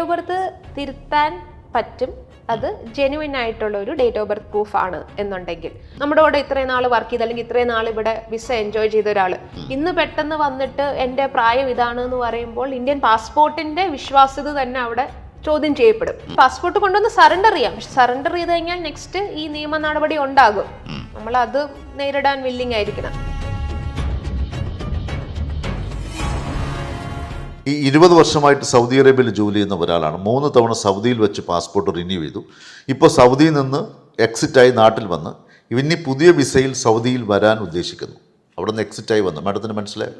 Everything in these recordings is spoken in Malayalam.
ഡേറ്റ് ഓഫ് ബർത്ത് തിരുത്താൻ പറ്റും. അത് ജെനുവിൻ ആയിട്ടുള്ള ഒരു ഡേറ്റ് ഓഫ് ബർത്ത് പ്രൂഫ് ആണ് എന്നുണ്ടെങ്കിൽ. നമ്മുടെ കൂടെ ഇത്രയും നാൾ വർക്ക് ചെയ്ത് അല്ലെങ്കിൽ ഇത്രയും നാൾ ഇവിടെ വിസ എൻജോയ് ചെയ്ത ഒരാൾ ഇന്ന് പെട്ടെന്ന് വന്നിട്ട് എന്റെ പ്രായം ഇതാണ് എന്ന് പറയുമ്പോൾ ഇന്ത്യൻ പാസ്പോർട്ടിന്റെ വിശ്വാസ്യത തന്നെ അവിടെ ചോദ്യം ചെയ്യപ്പെടും. പാസ്പോർട്ട് കൊണ്ടുവന്ന് സറണ്ടർ ചെയ്യാം. പക്ഷെ സറണ്ടർ ചെയ്ത് കഴിഞ്ഞാൽ നെക്സ്റ്റ് ഈ നിയമ നടപടി ഉണ്ടാകും. നമ്മൾ അത് നേരിടാൻ വില്ലിംഗ് ആയിരിക്കണം. ഈ ഇരുപത് വർഷമായിട്ട് സൗദി അറേബ്യയിൽ ജോലി ചെയ്യുന്ന ഒരാളാണ്. മൂന്ന് തവണ സൗദിയിൽ വെച്ച് പാസ്പോർട്ട് റിന്യൂ ചെയ്തു. ഇപ്പോൾ സൗദിയിൽ നിന്ന് എക്സിറ്റായി നാട്ടിൽ വന്ന് ഇനി പുതിയ വിസയിൽ സൗദിയിൽ വരാൻ ഉദ്ദേശിക്കുന്നു. അവിടെ നിന്ന് എക്സിറ്റായി വന്നു. മാഡത്തിന് മനസ്സിലായോ?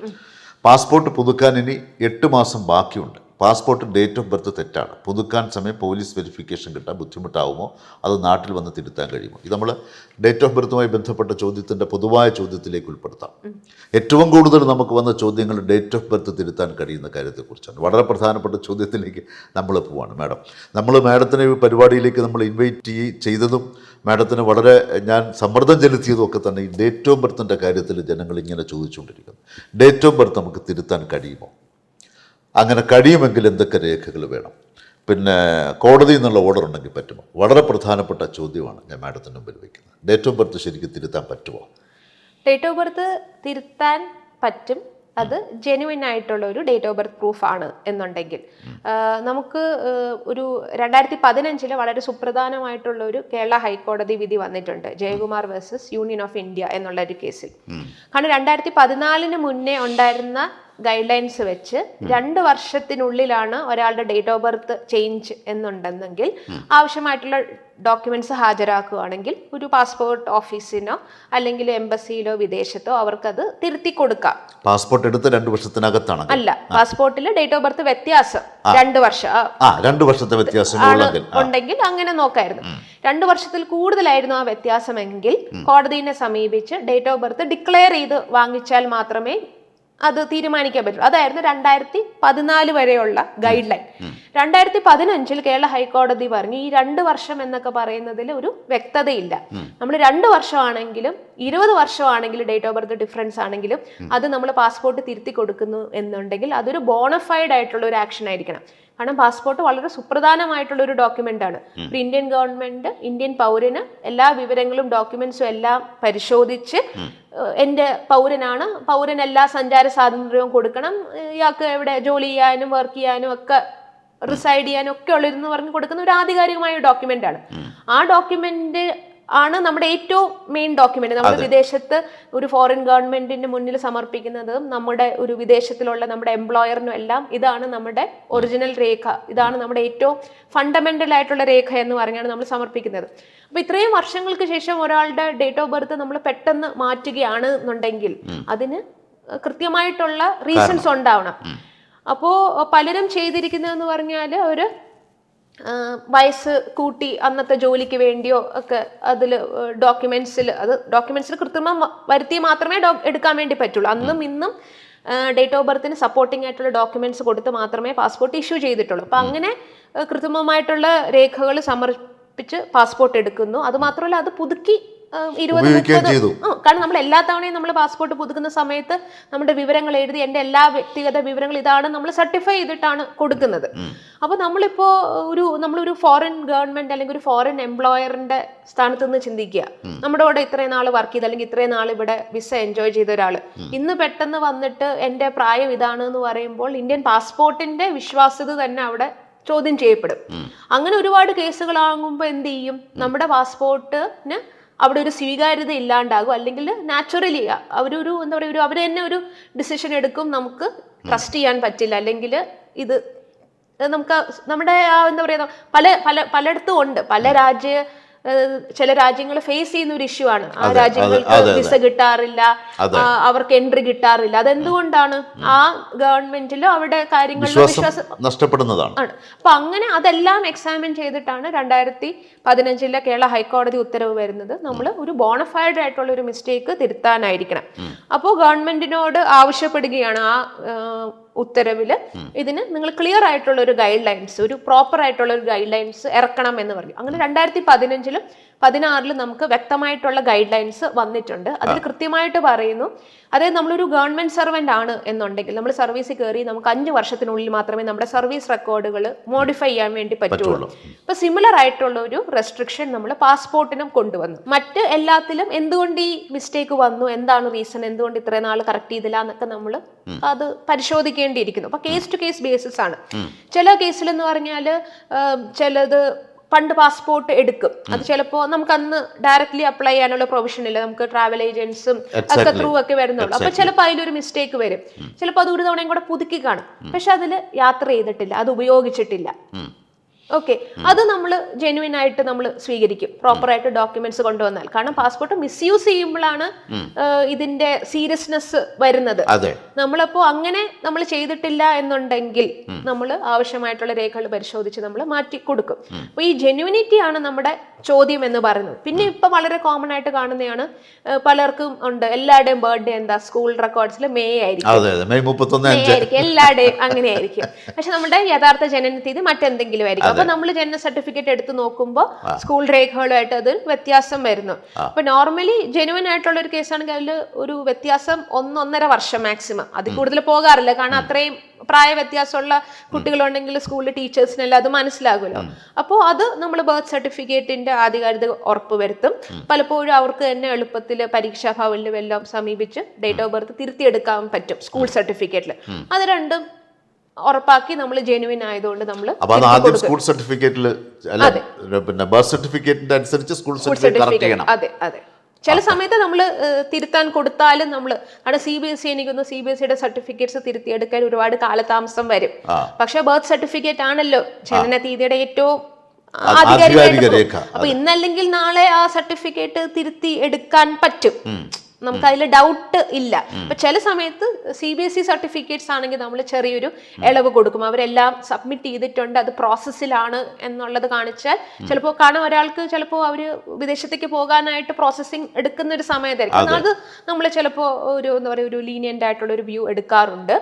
പാസ്പോർട്ട് പുതുക്കാൻ ഇനി എട്ട് മാസം ബാക്കിയുണ്ട്. പാസ്പോർട്ട് ഡേറ്റ് ഓഫ് ബർത്ത് തെറ്റാണ്. പുതുക്കാൻ സമയം പോലീസ് വെരിഫിക്കേഷൻ കിട്ടാൻ ബുദ്ധിമുട്ടാവുമോ? അത് നാട്ടിൽ വന്ന് തിരുത്താൻ കഴിയുമോ? ഇത് നമ്മൾ ഡേറ്റ് ഓഫ് ബർത്തുമായി ബന്ധപ്പെട്ട ചോദ്യത്തിന്റെ പൊതുവായ ചോദ്യത്തിലേക്ക് ഉൾപ്പെടുത്താം. ഏറ്റവും കൂടുതൽ നമുക്ക് വന്ന ചോദ്യങ്ങൾ ഡേറ്റ് ഓഫ് ബർത്ത് തിരുത്താൻ കഴിയുന്ന കാര്യത്തെക്കുറിച്ചാണ്. വളരെ പ്രധാനപ്പെട്ട ചോദ്യത്തിലേക്ക് നമ്മൾ പോവാണ് മാഡം. നമ്മൾ മാഡത്തിനെ ഈ പരിപാടിയിലേക്ക് നമ്മൾ ഇൻവൈറ്റ് ചെയ്തതും മാഡത്തിന് വളരെ ഞാൻ സമ്മർദ്ദം ചെലുത്തിയതും ഒക്കെ തന്നെ ഈ ഡേറ്റ് ഓഫ് ബർത്തിന്റെ കാര്യത്തിൽ ജനങ്ങൾ ഇങ്ങനെ ചോദിച്ചുകൊണ്ടിരിക്കുന്നു. ഡേറ്റ് ഓഫ് ബർത്ത് നമുക്ക് തിരുത്താൻ കഴിയുമോ? അങ്ങനെ കഴിയുമെങ്കിൽ എന്തൊക്കെ രേഖകൾ വേണം? പിന്നെ കോടതിയിൽ നിന്നുള്ള ഓർഡർ ഉണ്ടെങ്കിൽ പറ്റുമോ? വളരെ പ്രധാനപ്പെട്ട ചോദ്യമാണ് ഞാൻ മാഡത്തിന് മുമ്പിൽ വയ്ക്കുന്നത് ഡേറ്റ് ഓഫ് ബർത്ത് ശരിക്കും തിരുത്താൻ പറ്റുമോ? ഡേറ്റ് ഓഫ് ബർത്ത് തിരുത്താൻ പറ്റും. അത് ജെനുവിൻ ആയിട്ടുള്ള ഒരു ഡേറ്റ് ഓഫ് ബർത്ത് പ്രൂഫ് ആണ് എന്നുണ്ടെങ്കിൽ. നമുക്ക് ഒരു രണ്ടായിരത്തി പതിനഞ്ചിൽ വളരെ സുപ്രധാനമായിട്ടുള്ള ഒരു കേരള ഹൈക്കോടതി വിധി വന്നിട്ടുണ്ട്. Jayakumar versus union of India എന്നുള്ള ഒരു കേസിൽ കാരണം രണ്ടായിരത്തി പതിനാലിന് മുന്നേ ഉണ്ടായിരുന്ന ഗൈഡ് ലൈൻസ് വെച്ച് രണ്ട് വർഷത്തിനുള്ളിലാണ് ഒരാളുടെ ഡേറ്റ് ഓഫ് ബർത്ത് ചേഞ്ച് എന്നുണ്ടെന്നെങ്കിൽ ആവശ്യമായിട്ടുള്ള ഡോക്യുമെന്റ്സ് ഹാജരാക്കുകയാണെങ്കിൽ ഒരു പാസ്പോർട്ട് ഓഫീസിനോ അല്ലെങ്കിൽ എംബസിയിലോ വിദേശത്തോ അവർക്കത് തിരുത്തി കൊടുക്കാം. പാസ്പോർട്ട് എടുത്ത് രണ്ട് വർഷത്തിനകത്താണ് അല്ല പാസ്പോർട്ടിൽ ഡേറ്റ് ഓഫ് ബർത്ത് വ്യത്യാസം. രണ്ട് വർഷം രണ്ട് വർഷത്തെ വ്യത്യാസം ഉണ്ടെങ്കിൽ അങ്ങനെ നോക്കായിരുന്നു. രണ്ട് വർഷത്തിൽ കൂടുതലായിരുന്നു ആ വ്യത്യാസമെങ്കിൽ കോടതിനെ സമീപിച്ച് ഡേറ്റ് ഓഫ് ബർത്ത് ഡിക്ലെയർ ചെയ്ത് വാങ്ങിച്ചാൽ മാത്രമേ അത് തീരുമാനിക്കാൻ പറ്റുള്ളൂ. അതായിരുന്നു രണ്ടായിരത്തി പതിനാല് വരെയുള്ള ഗൈഡ് ലൈൻ രണ്ടായിരത്തി പതിനഞ്ചിൽ കേരള ഹൈക്കോടതി പറഞ്ഞു ഈ രണ്ട് വർഷം എന്നൊക്കെ പറയുന്നതിൽ ഒരു വ്യക്തതയില്ല. നമ്മൾ രണ്ട് വർഷമാണെങ്കിലും ഇരുപത് വർഷമാണെങ്കിലും ഡേറ്റ് ഓഫ് ബർത്ത് ഡിഫറൻസ് ആണെങ്കിലും അത് നമ്മൾ പാസ്പോർട്ട് തിരുത്തി കൊടുക്കുന്നു എന്നുണ്ടെങ്കിൽ അതൊരു ബോണഫൈഡ് ആയിട്ടുള്ള ഒരു ആക്ഷൻ ആയിരിക്കണം. കാരണം പാസ്പോർട്ട് വളരെ സുപ്രധാനമായിട്ടുള്ള ഒരു ഡോക്യുമെന്റ് ആണ് ഇന്ത്യൻ ഗവൺമെന്റ് ഇന്ത്യൻ പൗരന് എല്ലാ വിവരങ്ങളും ഡോക്യുമെന്റ്സും എല്ലാം പരിശോധിച്ച് എന്റെ പൗരനാണ്. പൗരൻ എല്ലാ സഞ്ചാര സ്വാതന്ത്ര്യവും കൊടുക്കണം. ഇയാൾക്ക് എവിടെ ജോലി ചെയ്യാനും വർക്ക് ചെയ്യാനും ഒക്കെ റിസൈഡ് ചെയ്യാനും ഒക്കെ ഉള്ളിരുന്ന് പറഞ്ഞ് കൊടുക്കുന്ന ഒരു ആധികാരികമായ ഡോക്യുമെന്റ് ആണ്. ആ ഡോക്യുമെന്റ് ആണ് നമ്മുടെ ഏറ്റവും മെയിൻ ഡോക്യുമെന്റ് നമ്മൾ വിദേശത്ത് ഒരു ഫോറിൻ ഗവൺമെന്റിന്റെ മുന്നിൽ സമർപ്പിക്കുന്നത് നമ്മുടെ ഒരു വിദേശത്തിലുള്ള നമ്മുടെ എംപ്ലോയറിനും എല്ലാം ഇതാണ് നമ്മുടെ ഒറിജിനൽ രേഖ. ഇതാണ് നമ്മുടെ ഏറ്റവും ഫണ്ടമെന്റൽ ആയിട്ടുള്ള രേഖ എന്ന് പറഞ്ഞാണ് നമ്മൾ സമർപ്പിക്കുന്നത്. അപ്പൊ ഇത്രയും വർഷങ്ങൾക്ക് ശേഷം ഒരാളുടെ ഡേറ്റ് ഓഫ് ബർത്ത് നമ്മൾ പെട്ടെന്ന് മാറ്റുകയാണ് എന്നുണ്ടെങ്കിൽ അതിന് കൃത്യമായിട്ടുള്ള റീസൺസ് ഉണ്ടാവണം. അപ്പോൾ പലരും ചെയ്തിരിക്കുന്നതെന്ന് പറഞ്ഞാൽ ഒരു വയസ്സ് കൂട്ടി അന്നത്തെ ജോലിക്ക് വേണ്ടിയോ ഒക്കെ അതിൽ ഡോക്യുമെന്റ്സിൽ അത് ഡോക്യുമെന്റ്സിൽ കൃത്രിമം വരുത്തി മാത്രമേ ഡോ എടുക്കാൻ വേണ്ടി പറ്റുള്ളൂ. അന്നും ഇന്നും ഡേറ്റ് ഓഫ് ബർത്തിന് സപ്പോർട്ടിംഗ് ആയിട്ടുള്ള ഡോക്യുമെന്റ്സ് കൊടുത്ത് മാത്രമേ പാസ്പോർട്ട് ഇഷ്യൂ ചെയ്തിട്ടുള്ളൂ. അപ്പം അങ്ങനെ കൃത്രിമമായിട്ടുള്ള രേഖകൾ സമർപ്പിച്ച് പാസ്പോർട്ട് എടുക്കുന്നു. അതുമാത്രമല്ല അത് പുതുക്കി ഇരുപത് മുപ്പത് കാരണം നമ്മൾ എല്ലാ തവണയും നമ്മൾ പാസ്പോർട്ട് പുതുക്കുന്ന സമയത്ത് നമ്മുടെ വിവരങ്ങൾ എഴുതി എന്റെ എല്ലാ വ്യക്തിഗത വിവരങ്ങൾ ഇതാണ് നമ്മൾ സർട്ടിഫൈ ചെയ്തിട്ടാണ് കൊടുക്കുന്നത്. അപ്പോൾ നമ്മളിപ്പോ ഒരു നമ്മളൊരു ഫോറിൻ ഗവൺമെന്റ് അല്ലെങ്കിൽ ഒരു ഫോറിൻ എംപ്ലോയറിന്റെ സ്ഥാനത്ത് നിന്ന് ചിന്തിക്കുക. നമ്മുടെ കൂടെ ഇത്രയും നാൾ വർക്ക് ചെയ്ത് അല്ലെങ്കിൽ ഇത്രയും നാൾ ഇവിടെ വിസ എൻജോയ് ചെയ്ത ഒരാൾ ഇന്ന് പെട്ടെന്ന് വന്നിട്ട് എന്റെ പ്രായം ഇതാണ് എന്ന് പറയുമ്പോൾ ഇന്ത്യൻ പാസ്പോർട്ടിന്റെ വിശ്വാസ്യത തന്നെ അവിടെ ചോദ്യം ചെയ്യപ്പെടും. അങ്ങനെ ഒരുപാട് കേസുകളാകുമ്പോൾ എന്ത് ചെയ്യും? നമ്മുടെ പാസ്പോർട്ടിന് അവിടെ ഒരു സ്വീകാര്യത ഇല്ലാണ്ടാകും. അല്ലെങ്കിൽ നാച്ചുറലി അവരൊരു എന്താ പറയുക ഒരു അവർ തന്നെ ഒരു ഡിസിഷൻ എടുക്കും നമുക്ക് ട്രസ്റ്റ് ചെയ്യാൻ പറ്റില്ല. അല്ലെങ്കിൽ ഇത് നമുക്ക് നമ്മുടെ ആ എന്താ പറയുക പല പല പലയിടത്തും ഉണ്ട്. പല രാജ്യ ചില രാജ്യങ്ങൾ ഫേസ് ചെയ്യുന്ന ഒരു ഇഷ്യൂ ആണ്. ആ രാജ്യങ്ങൾക്ക്. വിസ കിട്ടാറില്ല അവർക്ക് എൻട്രി കിട്ടാറില്ല. അതെന്തുകൊണ്ടാണ് ആ ഗവൺമെന്റിലും അവിടെ കാര്യങ്ങളിൽ വിശ്വാസം വിശ്വാസം നഷ്ടപ്പെടുന്നതാണ്. ആണ്. അപ്പൊ അങ്ങനെ അതെല്ലാം എക്സാമിൻ ചെയ്തിട്ടാണ് രണ്ടായിരത്തി പതിനഞ്ചിലെ കേരള ഹൈക്കോടതി ഉത്തരവ് വരുന്നത്. നമ്മൾ ഒരു ബോണഫൈഡ് ആയിട്ടുള്ള ഒരു മിസ്റ്റേക്ക് തിരുത്താനായിരിക്കണം. അപ്പോൾ ഗവൺമെന്റിനോട് ആവശ്യപ്പെടുകയാണ് ആ ആ, ഉത്തരവിൽ ഇതിന് നിങ്ങൾ ക്ലിയർ ആയിട്ടുള്ള ഒരു ഗൈഡ് ലൈൻസ് ഒരു പ്രോപ്പർ ആയിട്ടുള്ള ഒരു ഗൈഡ് ലൈൻസ് ഇറക്കണം എന്ന് പറഞ്ഞു. അങ്ങനെ രണ്ടായിരത്തി പതിനഞ്ചിലും പതിനാറിൽ നമുക്ക് വ്യക്തമായിട്ടുള്ള ഗൈഡ് ലൈൻസ് വന്നിട്ടുണ്ട് അതിൽ കൃത്യമായിട്ട് പറയുന്നു. അതായത് നമ്മളൊരു ഗവൺമെന്റ് സർവന്റ് ആണ് എന്നുണ്ടെങ്കിൽ നമ്മൾ സർവീസിൽ കയറി നമുക്ക് അഞ്ച് വർഷത്തിനുള്ളിൽ മാത്രമേ നമ്മുടെ സർവീസ് റെക്കോർഡുകൾ മോഡിഫൈ ചെയ്യാൻ വേണ്ടി പറ്റുള്ളൂ. അപ്പൊ സിമിലർ ആയിട്ടുള്ള ഒരു റെസ്ട്രിക്ഷൻ നമ്മൾ പാസ്പോർട്ടിനും കൊണ്ടുവന്നു. മറ്റ് എല്ലാത്തിലും എന്തുകൊണ്ട് ഈ മിസ്റ്റേക്ക് വന്നു? എന്താണ് റീസൺ എന്തുകൊണ്ട് ഇത്രയും നാൾ കറക്റ്റ് ചെയ്തില്ല എന്നൊക്കെ നമ്മൾ അത് പരിശോധിക്കേണ്ടിയിരിക്കുന്നു. അപ്പൊ കേസ് ടു കേസ് ബേസിസ് ആണ്. ചില കേസിൽ എന്ന് പറഞ്ഞാൽ ചിലത് പണ്ട് പാസ്പോർട്ട് എടുക്കും. അത് ചിലപ്പോ നമുക്ക് അന്ന് ഡയറക്ട്ലി അപ്ലൈ ചെയ്യാനുള്ള പ്രൊവിഷൻ ഇല്ല. നമുക്ക് ട്രാവൽ ഏജൻസും ഒക്കെ ത്രൂ ഒക്കെ വരുന്നുള്ളൂ. അപ്പൊ ചിലപ്പോൾ അതിലൊരു മിസ്റ്റേക്ക് വരും. ചിലപ്പോ അത് ഒരു തവണയും കൂടെ പുതുക്കി കാണും. പക്ഷെ അതിൽ യാത്ര ചെയ്തിട്ടില്ല. അത് ഉപയോഗിച്ചിട്ടില്ല. ഓക്കെ അത് നമ്മൾ ജെന്യുവൻ ആയിട്ട് നമ്മൾ സ്വീകരിക്കും. പ്രോപ്പർ ആയിട്ട് ഡോക്യുമെന്റ്സ് കൊണ്ടുവന്നാൽ. കാരണം പാസ്പോർട്ട് മിസ്യൂസ് ചെയ്യുമ്പോഴാണ് ഇതിന്റെ സീരിയസ്നെസ് വരുന്നത്. നമ്മളപ്പോ അങ്ങനെ നമ്മൾ ചെയ്തിട്ടില്ല എന്നുണ്ടെങ്കിൽ നമ്മൾ ആവശ്യമായിട്ടുള്ള രേഖകൾ പരിശോധിച്ച് നമ്മൾ മാറ്റി കൊടുക്കും അപ്പൊ ഈ ജെന്യുനിറ്റി ആണ് നമ്മുടെ ചോദ്യം എന്ന് പറയുന്നത്. പിന്നെ ഇപ്പൊ വളരെ കോമൺ ആയിട്ട് കാണുന്നതാണ് പലർക്കും ഉണ്ട്. എല്ലാവരുടെയും ബർത്ത്ഡേ എന്താ? സ്കൂൾ റെക്കോർഡ്സിൽ മെയ് ആയിരിക്കും. മെയ് ആയിരിക്കും. എല്ലാവരുടെയും അങ്ങനെയായിരിക്കും. പക്ഷെ നമ്മുടെ യഥാർത്ഥ ജനന തീയതി മറ്റെന്തെങ്കിലും ആയിരിക്കും. അപ്പൊ നമ്മൾ ജനന സർട്ടിഫിക്കറ്റ് എടുത്ത് നോക്കുമ്പോൾ സ്കൂൾ രേഖകളുമായിട്ട് അതിൽ വ്യത്യാസം വരുന്നു. അപ്പൊ നോർമലി ജെനുവൻ ആയിട്ടുള്ള ഒരു കേസാണെങ്കിൽ അതിൽ ഒരു വ്യത്യാസം ഒന്നൊന്നര വർഷം മാക്സിമം അതിൽ കൂടുതൽ പോകാറില്ല. കാരണം അത്രയും പ്രായ വ്യത്യാസമുള്ള കുട്ടികളുണ്ടെങ്കിൽ സ്കൂളിൽ ടീച്ചേഴ്സിനെല്ലാം അത് മനസ്സിലാകുമല്ലോ. അപ്പോൾ അത് നമ്മൾ ബർത്ത് സർട്ടിഫിക്കറ്റിന്റെ ആധികാരികത ഉറപ്പുവരുത്തും പലപ്പോഴും അവർക്ക് തന്നെ എളുപ്പത്തിൽ പരീക്ഷാ ഭവനിലും എല്ലാം സമീപിച്ച് ഡേറ്റ് ഓഫ് ബർത്ത് തിരുത്തിയെടുക്കാൻ പറ്റും സ്കൂൾ സർട്ടിഫിക്കറ്റിൽ അത് രണ്ടും ഉറപ്പാക്കി നമ്മൾ ജെനുവിൻ ആയതുകൊണ്ട് നമ്മൾ അപ്പൊ അത് ആദ്യം സ്കൂൾ സർട്ടിഫിക്കറ്റിൽ പിന്നെ ബർത്ത് സർട്ടിഫിക്കറ്റിന്റെ അനുസരിച്ച് സ്കൂൾ സർട്ടിഫിക്കറ്റ് അതെ അതെ. ചില സമയത്ത് നമ്മൾ തിരുത്താൻ കൊടുത്താലും നമ്മൾ അവിടെ സി ബി എസ് സി എനിക്കൊന്ന് സി ബി എസ് സിയുടെ സർട്ടിഫിക്കറ്റ്സ് തിരുത്തിയെടുക്കാൻ ഒരുപാട് കാലതാമസം വരും. പക്ഷെ ബർത്ത് സർട്ടിഫിക്കറ്റ് ആണല്ലോ ജനന തീയതിയുടെ ഏറ്റവും ആധികാരിക രേഖ. അപ്പൊ ഇന്നല്ലെങ്കിൽ നാളെ ആ സർട്ടിഫിക്കറ്റ് തിരുത്തി എടുക്കാൻ പറ്റും. നമുക്ക് അതിൽ ഡൗട്ട് ഇല്ല. അപ്പൊ ചില സമയത്ത് C B S E certificates ആണെങ്കിൽ നമ്മൾ ചെറിയൊരു ഇളവ് കൊടുക്കും. അവരെല്ലാം സബ്മിറ്റ് ചെയ്തിട്ടുണ്ട്. അത് പ്രോസസ്സിലാണ് എന്നുള്ളത് കാണിച്ചാൽ ചിലപ്പോൾ കാരണം ഒരാൾക്ക് ചിലപ്പോൾ അവർ വിദേശത്തേക്ക് പോകാനായിട്ട് പ്രോസസ്സിങ് എടുക്കുന്ന ഒരു സമയത്തായിരിക്കും. അത്. നമ്മൾ ചിലപ്പോൾ ഒരു എന്താ പറയുക ഒരു ലീനിയന്റ് ആയിട്ടുള്ള ഒരു വ്യൂ എടുക്കാറുണ്ട്.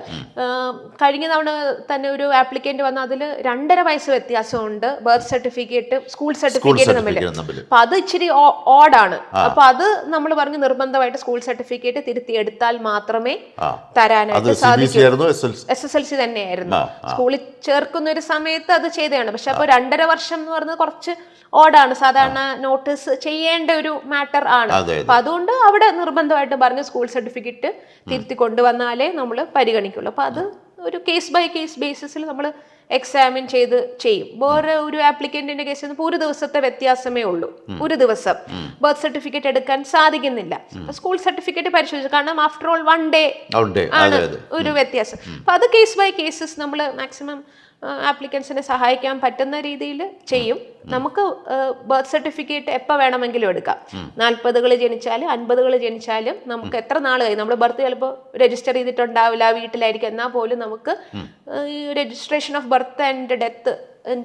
കഴിഞ്ഞ തവണ തന്നെ ഒരു ആപ്ലിക്കന്റ് വന്ന അതിൽ രണ്ടര വയസ്സ് വ്യത്യാസമുണ്ട്. ബർത്ത് സർട്ടിഫിക്കറ്റ് സ്കൂൾ സർട്ടിഫിക്കറ്റ് തമ്മിൽ അപ്പൊ അത് ഇച്ചിരി ഓടാണ് അപ്പൊ അത് നമ്മൾ പറഞ്ഞ് നിർബന്ധമായിട്ട് സ്കൂൾ സർട്ടിഫിക്കറ്റ് തിരുത്തിയെടുത്താൽ മാത്രമേ തരാനായിട്ട് സാധിക്കൂ. എസ് എസ് എൽ സി തന്നെയായിരുന്നു. സ്കൂളിൽ ചേർക്കുന്ന ഒരു സമയത്ത് അത് ചെയ്തതാണ്. പക്ഷെ അപ്പൊ രണ്ടര വർഷം എന്ന് പറഞ്ഞത് കുറച്ച് ഓടാണ്. സാധാരണ നോട്ടീസ് ചെയ്യേണ്ട ഒരു മാറ്റർ ആണ്. അപ്പൊ അതുകൊണ്ട് അവിടെ നിർബന്ധമായിട്ട് പറഞ്ഞ് സ്കൂൾ സർട്ടിഫിക്കറ്റ് തിരുത്തി കൊണ്ടുവന്നാലേ നമ്മൾ പരിഗണിക്കുള്ളൂ. അപ്പൊ അത് ഒരു കേസ് ബൈ കേസ് ബേസിസിൽ നമ്മൾ എക്സാമിൻ ചെയ്ത് ചെയ്യും. വേറെ ഒരു ആപ്ലിക്കന്റിന്റെ കേസിൽ ഒരു ദിവസത്തെ വ്യത്യാസമേ ഉള്ളൂ. ഒരു ദിവസം. ബർത്ത് സർട്ടിഫിക്കറ്റ് എടുക്കാൻ സാധിക്കുന്നില്ല. സ്കൂൾ സർട്ടിഫിക്കറ്റ് പരിശോധിച്ചു കാരണം ആഫ്റ്റർ ഓൾ വൺ ഡേ ആണ് ഒരു വ്യത്യാസം. അപ്പൊ അത് കേസ് ബൈ കേസസ് നമ്മൾ മാക്സിമം ആപ്ലിക്കൻസിനെ സഹായിക്കാൻ പറ്റുന്ന രീതിയിൽ ചെയ്യും. നമുക്ക് ബർത്ത് സർട്ടിഫിക്കറ്റ് എപ്പോൾ വേണമെങ്കിലും എടുക്കാം. നാൽപ്പതുകൾ ജനിച്ചാലും അൻപതുകൾ ജനിച്ചാലും നമുക്ക് എത്ര നാൾ കഴിയും? നമ്മൾ ബർത്ത് ചിലപ്പോൾ രജിസ്റ്റർ ചെയ്തിട്ടുണ്ടാവില്ല വീട്ടിലായിരിക്കും. എന്നാൽ പോലും നമുക്ക് ഈ registration of birth and death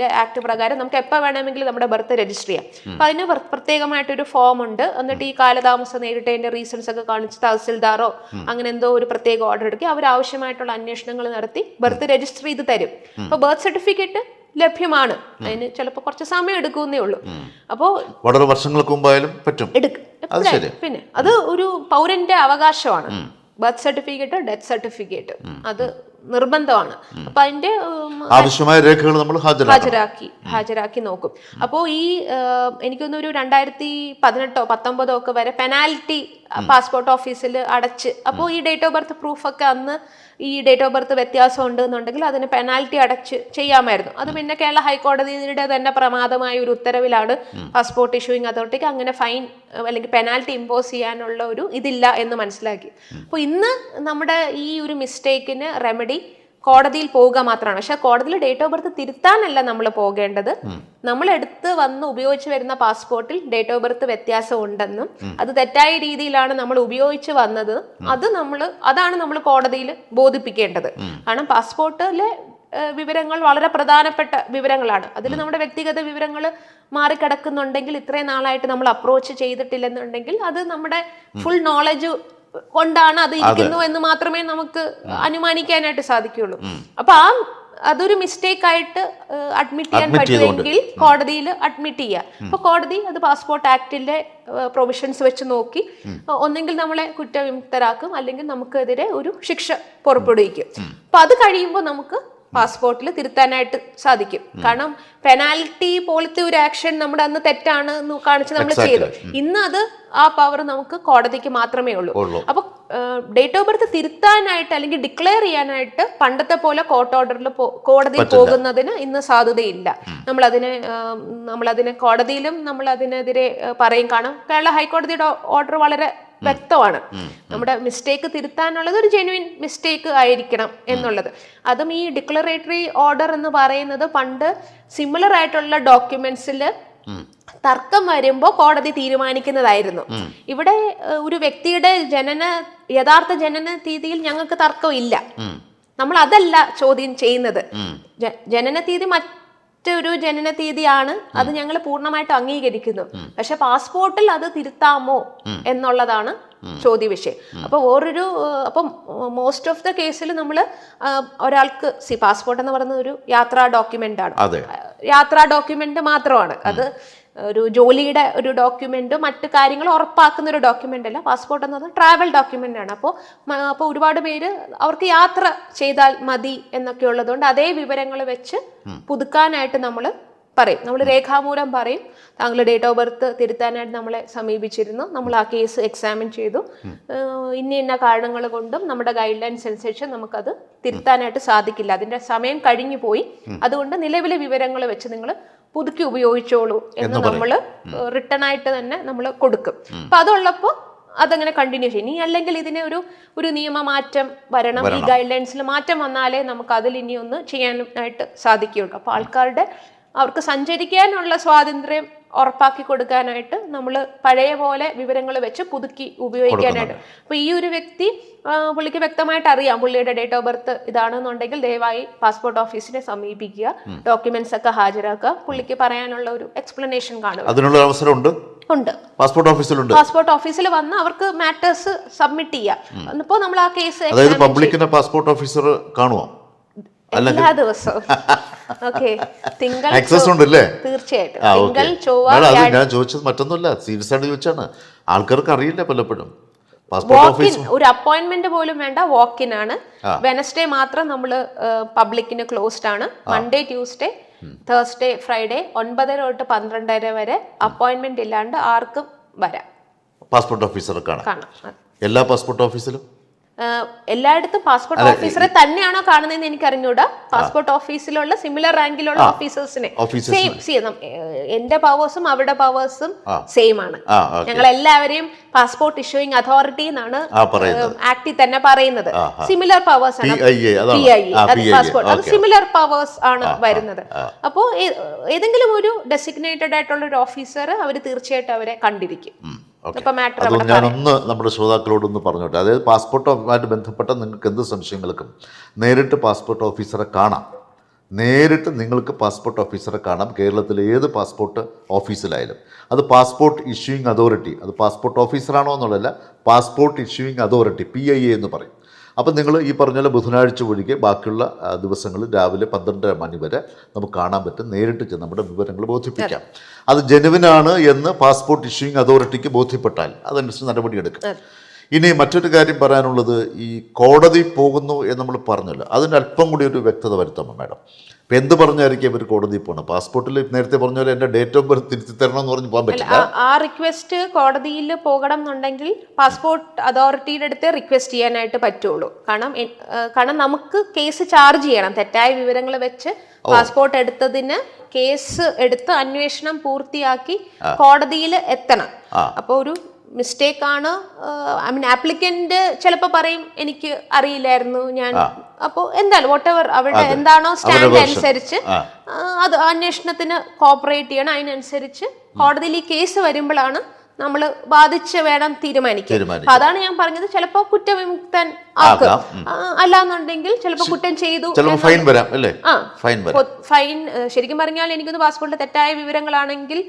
act പ്രകാരം നമുക്ക് എപ്പോൾ വേണമെങ്കിലും നമ്മുടെ ബർത്ത് രജിസ്റ്റർ ചെയ്യാം. അപ്പൊ അതിന് പ്ര- പ്രത്യേകമായിട്ടൊരു ഫോം ഉണ്ട്. എന്നിട്ട് ഈ കാലതാമസം നേരിട്ടതിന്റെ റീസൺസ് ഒക്കെ കാണിച്ച് തഹസിൽദാറോ അങ്ങനെ എന്തോ ഒരു പ്രത്യേക ഓർഡർ എടുക്കുക. അവർ ആവശ്യമായിട്ടുള്ള അന്വേഷണങ്ങൾ നടത്തി ബർത്ത് രജിസ്റ്റർ ചെയ്ത് തരും. അപ്പൊ ബർത്ത് സർട്ടിഫിക്കറ്റ് ലഭ്യമാണ്. അതിന് ചിലപ്പോൾ കുറച്ച് സമയം എടുക്കുന്നേ ഉള്ളൂ. അപ്പോൾ വളരെ വർഷങ്ങൾക്ക് മുമ്പായാലും പറ്റും. പിന്നെ അത് ഒരു പൗരന്റെ അവകാശമാണ്. ബർത്ത് സർട്ടിഫിക്കറ്റ് ഡെത്ത് സർട്ടിഫിക്കറ്റ് അത് നിർബന്ധമാണ്. അപ്പൊ അതിന്റെ ആവശ്യമായ രേഖകൾ നമ്മൾ ഹാജരാക്കി ഹാജരാക്കി നോക്കും. അപ്പോ ഈ എനിക്കൊന്നൊരു എനിക്കൊന്ന് ഒരു രണ്ടായിരത്തി പതിനെട്ടോ പത്തൊമ്പതോ ഒക്കെ വരെ പെനാൽറ്റി പാസ്പോർട്ട് ഓഫീസിൽ അടച്ച്. അപ്പോൾ ഈ ഡേറ്റ് ഓഫ് ബർത്ത് പ്രൂഫൊക്കെ അന്ന് ഈ ഡേറ്റ് ഓഫ് ബർത്ത് വ്യത്യാസം ഉണ്ട് എന്നുണ്ടെങ്കിൽ അതിന് പെനാൽറ്റി അടച്ച് ചെയ്യാമായിരുന്നു. അത് പിന്നെ കേരള ഹൈക്കോടതിയുടെ തന്നെ പ്രമാദമായ ഒരു ഉത്തരവിലാണ് പാസ്പോർട്ട് ഇഷ്യൂയിങ് അതോറിറ്റിക്ക് അങ്ങനെ ഫൈൻ അല്ലെങ്കിൽ പെനാൽറ്റി ഇമ്പോസ് ചെയ്യാനുള്ള ഒരു ഇതില്ല എന്ന് മനസ്സിലാക്കി. അപ്പോൾ ഇന്ന് നമ്മുടെ ഈ ഒരു മിസ്റ്റേക്കിന് റെമഡി കോടതിയിൽ പോവുക മാത്രമാണ്. പക്ഷെ കോടതിയിൽ ഡേറ്റ് ഓഫ് ബർത്ത് തിരുത്താനല്ല നമ്മൾ പോകേണ്ടത്. നമ്മൾ എടുത്ത് വന്ന് ഉപയോഗിച്ച് വരുന്ന പാസ്പോർട്ടിൽ ഡേറ്റ് ഓഫ് ബർത്ത് വ്യത്യാസം ഉണ്ടെന്നും അത് തെറ്റായ രീതിയിലാണ് നമ്മൾ ഉപയോഗിച്ച് വന്നത്. അത് നമ്മൾ അതാണ് നമ്മൾ കോടതിയിൽ ബോധിപ്പിക്കേണ്ടത്. കാരണം പാസ്പോർട്ടിലെ വിവരങ്ങൾ വളരെ പ്രധാനപ്പെട്ട വിവരങ്ങളാണ്. അതിൽ നമ്മുടെ വ്യക്തിഗത വിവരങ്ങൾ മാറിക്കിടക്കുന്നുണ്ടെങ്കിൽ ഇത്രയും നാളായിട്ട് നമ്മൾ അപ്രോച്ച് ചെയ്തിട്ടില്ലെന്നുണ്ടെങ്കിൽ അത് നമ്മുടെ ഫുൾ നോളജ് കൊണ്ടാണ് അത് ഇരിക്കുന്നു എന്ന് മാത്രമേ നമുക്ക് അനുമാനിക്കാനായിട്ട് സാധിക്കുള്ളൂ അപ്പൊ ആ അതൊരു മിസ്റ്റേക്ക് ആയിട്ട് അഡ്മിറ്റ് ചെയ്യാൻ പറ്റുമെങ്കിൽ കോടതിയിൽ അഡ്മിറ്റ് ചെയ്യുക അപ്പൊ കോടതി അത് പാസ്പോർട്ട് ആക്ടിന്റെ പ്രൊവിഷൻസ് വെച്ച് നോക്കി ഒന്നെങ്കിൽ നമ്മളെ കുറ്റവിമുക്തരാക്കും അല്ലെങ്കിൽ നമുക്കെതിരെ ഒരു ശിക്ഷ പുറപ്പെടുവിക്കും. അപ്പൊ അത് കഴിയുമ്പോൾ നമുക്ക് പാസ്പോർട്ടിൽ തിരുത്താനായിട്ട് സാധിക്കും. കാരണം പെനാൽറ്റി പോലത്തെ ഒരു ആക്ഷൻ നമ്മുടെ അന്ന് തെറ്റാണ് കാണിച്ച് നമ്മൾ ചെയ്തു. ഇന്ന് അത് ആ പവർ നമുക്ക് കോടതിക്ക് മാത്രമേ ഉള്ളൂ. അപ്പൊ ഡേറ്റ് ഓഫ് ബർത്ത് തിരുത്താനായിട്ട് അല്ലെങ്കിൽ ഡിക്ലെയർ ചെയ്യാനായിട്ട് പണ്ടത്തെ പോലെ കോർട്ട് ഓർഡറിൽ കോടതി പോകുന്നതിന് ഇന്ന് സാധ്യതയില്ല. നമ്മളതിനെ നമ്മൾ നമ്മളതിനെ കോടതിയിലും നമ്മൾ അതിനെതിരെ പറയും. കാണും കേരള ഹൈക്കോടതിയുടെ ഓർഡർ വളരെ വ്യക്തമാണ്. നമ്മുടെ മിസ്റ്റേക്ക് തിരുത്താനുള്ളത് ഒരു ജെന്യുവിൻ മിസ്റ്റേക്ക് ആയിരിക്കണം എന്നുള്ളത്. അതും ഈ ഡിക്ലറേറ്ററി ഓർഡർ എന്ന് പറയുന്നത് പണ്ട് സിമിലർ ആയിട്ടുള്ള ഡോക്യുമെന്റ്സിൽ തർക്കം വരുമ്പോൾ കോടതി തീരുമാനിക്കുന്നതായിരുന്നു. ഇവിടെ ഒരു വ്യക്തിയുടെ ജനന യഥാർത്ഥ ജനന തീയതിയിൽ ഞങ്ങൾക്ക് തർക്കമില്ല. നമ്മൾ അതല്ല ചോദ്യം ചെയ്യുന്നത്. ജനന തീയതി മറ്റൊരു ജനന തീയതിയാണ്. അത് ഞങ്ങൾ പൂർണമായിട്ട് അംഗീകരിക്കുന്നു. പക്ഷെ പാസ്പോർട്ടിൽ അത് തിരുത്താമോ എന്നുള്ളതാണ് ചോദ്യ വിഷയം അപ്പൊ ഓരോരു അപ്പം മോസ്റ്റ് ഓഫ് ദ കേസിൽ നമ്മൾ ഒരാൾക്ക് സി പാസ്പോർട്ട് എന്ന് പറയുന്നത് ഒരു യാത്രാ ഡോക്യുമെന്റ് ആണ്. യാത്രാ ഡോക്യുമെന്റ് മാത്രമാണ്. അത് ഒരു ജോലിയുടെ ഒരു ഡോക്യുമെന്റ് മറ്റു കാര്യങ്ങൾ ഉറപ്പാക്കുന്ന ഒരു ഡോക്യുമെന്റ് അല്ല. പാസ്പോർട്ട് എന്നത് ട്രാവൽ ഡോക്യുമെന്റ് ആണ്. അപ്പോൾ അപ്പോൾ ഒരുപാട് പേര് അവർക്ക് യാത്ര ചെയ്താൽ മതി എന്നൊക്കെ ഉള്ളതുകൊണ്ട് അതേ വിവരങ്ങൾ വെച്ച് പുതുക്കാനായിട്ട് നമ്മൾ പറയും. നമ്മൾ രേഖാമൂലം പറയും. താങ്കൾ ഡേറ്റ് ഓഫ് ബർത്ത് തിരുത്താനായിട്ട് നമ്മളെ സമീപിച്ചിരുന്നു. നമ്മൾ ആ കേസ് എക്സാമിൻ ചെയ്തു ഇന്ന ഇന്ന കാരണങ്ങൾ കൊണ്ടും നമ്മുടെ ഗൈഡ് ലൈൻസ് അനുസരിച്ച് നമുക്കത് തിരുത്താനായിട്ട് സാധിക്കില്ല. അതിന്റെ സമയം കഴിഞ്ഞു പോയി അതുകൊണ്ട് നിലവിലെ വിവരങ്ങൾ വെച്ച് നിങ്ങൾ പുതുക്കി ഉപയോഗിച്ചോളൂ എന്ന് നമ്മൾ റിട്ടേൺ ആയിട്ട് തന്നെ നമ്മൾ കൊടുക്കും. അപ്പൊ അതുള്ളപ്പോൾ അതങ്ങനെ കണ്ടിന്യൂ ചെയ്യും. ഇനി അല്ലെങ്കിൽ ഇതിനെ ഒരു ഒരു നിയമമാറ്റം വരണം. ഈ ഗൈഡ് ലൈൻസിൽ മാറ്റം വന്നാലേ നമുക്ക് അതിൽ ഇനി ഒന്ന് ചെയ്യാനായിട്ട് സാധിക്കുകയുള്ളൂ. അപ്പോൾ ആൾക്കാരുടെ അവർക്ക് സഞ്ചരിക്കാനുള്ള സ്വാതന്ത്ര്യം ഉറപ്പാക്കി കൊടുക്കാനായിട്ട് നമ്മൾ പഴയ പോലെ വിവരങ്ങൾ വെച്ച് പുതുക്കി ഉപയോഗിക്കാനായിട്ട്. അപ്പൊ ഈ ഒരു വ്യക്തി പുള്ളിക്ക് വ്യക്തമായിട്ട് അറിയാം പുള്ളിയുടെ ഡേറ്റ് ഓഫ് ബർത്ത് ഇതാണെന്നുണ്ടെങ്കിൽ ദയവായി പാസ്പോർട്ട് ഓഫീസിനെ സമീപിക്കുക ഡോക്യുമെന്റ്സ് ഒക്കെ ഹാജരാക്കുക പുള്ളിക്ക് പറയാനുള്ള ഒരു എക്സ്പ്ലനേഷൻ കാണുക. അതിനുള്ള അവസരമുണ്ട് ഉണ്ട്? പാസ്പോർട്ട് ഓഫീസിലുണ്ട്? പാസ്പോർട്ട് ഓഫീസിൽ വന്ന് അവർക്ക് മാറ്റേഴ്സ് സബ്മിറ്റ് ചെയ്യാം. എന്നിപ്പോ നമ്മൾ ആ കേസ് അതായത് പബ്ലിക്കിന്റെ പാസ്പോർട്ട് ഓഫീസർ കാണുമോ എല്ലാ ദിവസവും. ആക്സസ് ഉണ്ടല്ലേ? തീർച്ചയായിട്ടും. ഞാൻ ചോദിച്ചത് മറ്റൊന്നുമല്ല. സീരിയസ് ആയിട്ട് ചോദിച്ചാണ്. ആൾക്കാർക്ക് അറിയില്ല പലപ്പോഴും. ഒരു അപ്പോയിന്റ്മെന്റ് പോലും വേണ്ട വാക്ക് ഇൻ ആണ് വെനസ്ഡേ മാത്രം നമ്മൾ പബ്ലിക്കിന് ക്ലോസ്ഡ് ആണ്. മൺഡേ ട്യൂസ്ഡേ തേഴ്സ്ഡേ ഫ്രൈഡേ ഒൻപതര തൊട്ട് പന്ത്രണ്ടര വരെ അപ്പോയിന്റ്മെന്റ് ഇല്ലാണ്ട് ആർക്കും വരാം. പാസ്പോർട്ട് ഓഫീസറെ കാണാം. എല്ലാ പാസ്പോർട്ട് ഓഫീസിലും എല്ലായിടത്തും പാസ്പോർട്ട് ഓഫീസറെ തന്നെയാണോ കാണുന്നതെന്ന് എനിക്ക് അറിഞ്ഞൂടാ പാസ്പോർട്ട് ഓഫീസിലുള്ള സിമിലർ റാങ്കിലുള്ള ഓഫീസേഴ്സിനെ സെയിം എന്റെ പവേഴ്സും അവരുടെ പവേഴ്സും സെയിം ആണ് ഞങ്ങൾ എല്ലാവരെയും പാസ്പോർട്ട് ഇഷ്യൂയിങ് അതോറിറ്റി എന്നാണ് ആക്ടി ആക്ടിൽ തന്നെ പറയുന്നത്. സിമിലർ പവേഴ്സ് ആണ്. പാസ്പോർട്ട് അത് സിമിലർ പവേഴ്സ് ആണ് വരുന്നത്. അപ്പോ ഏതെങ്കിലും ഒരു ഡെസിഗ്നേറ്റഡ് ആയിട്ടുള്ള ഒരു ഓഫീസർ അവർ തീർച്ചയായിട്ടും അവരെ കണ്ടിരിക്കും. ഓക്കെ ഇപ്പൊ മാറ്റർ അത് അവിടെ ഞാനൊന്ന് നമ്മുടെ ശ്രോതാക്കളോടൊന്ന് പറഞ്ഞോട്ടെ. അതായത് പാസ്പോർട്ടുമായിട്ട് ബന്ധപ്പെട്ട നിങ്ങൾക്ക് എന്ത് സംശയങ്ങൾക്കും നേരിട്ട് പാസ്പോർട്ട് ഓഫീസറെ കാണാം. നേരിട്ട് നിങ്ങൾക്ക് പാസ്പോർട്ട് ഓഫീസറെ കാണാം. കേരളത്തിലെ ഏത് പാസ്പോർട്ട് ഓഫീസിലായാലും അത് പാസ്പോർട്ട് ഇഷ്യൂയിങ് അതോറിറ്റി അത് പാസ്പോർട്ട് ഓഫീസറാണോ എന്നുള്ളതല്ല passport issuing authority P I A എന്ന് പറയും. അപ്പം നിങ്ങൾ ഈ പറഞ്ഞ പോലെ ബുധനാഴ്ച ഒഴികെ ബാക്കിയുള്ള ദിവസങ്ങളിൽ രാവിലെ പന്ത്രണ്ടര മണി വരെ നമുക്ക് കാണാൻ പറ്റും. നേരിട്ട് ചെന്ന് നമ്മുടെ വിവരങ്ങൾ ബോധിപ്പിക്കാം. അത്. ജനുവിനാണ് എന്ന് പാസ്പോർട്ട് ഇഷ്യൂയിങ് അതോറിറ്റിക്ക് ബോധ്യപ്പെട്ടാൽ അതനുസരിച്ച് നടപടിയെടുക്കും ഇനി മറ്റൊരു കാര്യം പറയാനുള്ളത് ഈ കോടതി പോകുന്നു എന്ന് നമ്മൾ പറഞ്ഞല്ലോ. അതിന് അല്പം കൂടി ഒരു വ്യക്തത വരുത്താമോ മാഡം. ഇപ്പം എന്ത് പറഞ്ഞായിരിക്കും ഇവർ കോടതിയിൽ പോകണം പാസ്പോർട്ടിൽ നേരത്തെ പറഞ്ഞ പോലെ എന്റെ ഡേറ്റ് ഓഫ് ബർത്ത് തിരുത്തി തരണം എന്ന് പറഞ്ഞ് പോകാൻ പറ്റില്ല. ആ- റിക്വസ്റ്റ് കോടതിയിൽ പോകണം എന്നുണ്ടെങ്കിൽ പാസ്പോർട്ട് അതോറിറ്റിയുടെ അടുത്ത് റിക്വസ്റ്റ് ചെയ്യാനായിട്ട് പറ്റുള്ളൂ. കാരണം കാരണം നമുക്ക് കേസ് ചാർജ് ചെയ്യണം. തെറ്റായ വിവരങ്ങൾ വെച്ച് പാസ്പോർട്ട് എടുത്തതിന് കേസ് എടുത്ത് അന്വേഷണം പൂർത്തിയാക്കി കോടതിയിൽ എത്തണം. അപ്പോൾ ഒരു മിസ്റ്റേക്ക് ആണ്. ഐ മീൻ ആപ്ലിക്കന്റ് ചിലപ്പോൾ പറയും എനിക്ക് അറിയില്ലായിരുന്നു ഞാൻ അപ്പോൾ എന്തായാലും വോട്ട് എവർ അവിടെ എന്താണോ സ്റ്റാൻഡ് അനുസരിച്ച് അത് അന്വേഷണത്തിന് കോപ്പറേറ്റ് ചെയ്യണം. അതിനനുസരിച്ച് കോടതിയിൽ ഈ കേസ് വരുമ്പോഴാണ് നമ്മൾ ബാധിച്ച് വേണം തീരുമാനിക്കാൻ തീരുമാനിക്കാൻ. അതാണ് ഞാൻ പറഞ്ഞത്. ചിലപ്പോ കുറ്റവിമുക്തൻ ആക്കും. അല്ലാന്നുണ്ടെങ്കിൽ ചിലപ്പോ കുറ്റം ചെയ്തു ഫൈൻ വരാം അല്ലേ? ഫൈൻ ഫൈൻ ശരിക്കും പറഞ്ഞാൽ എനിക്കൊന്ന് പാസ്പോർട്ടിൽ തെറ്റായ വിവരങ്ങളാണെങ്കിൽ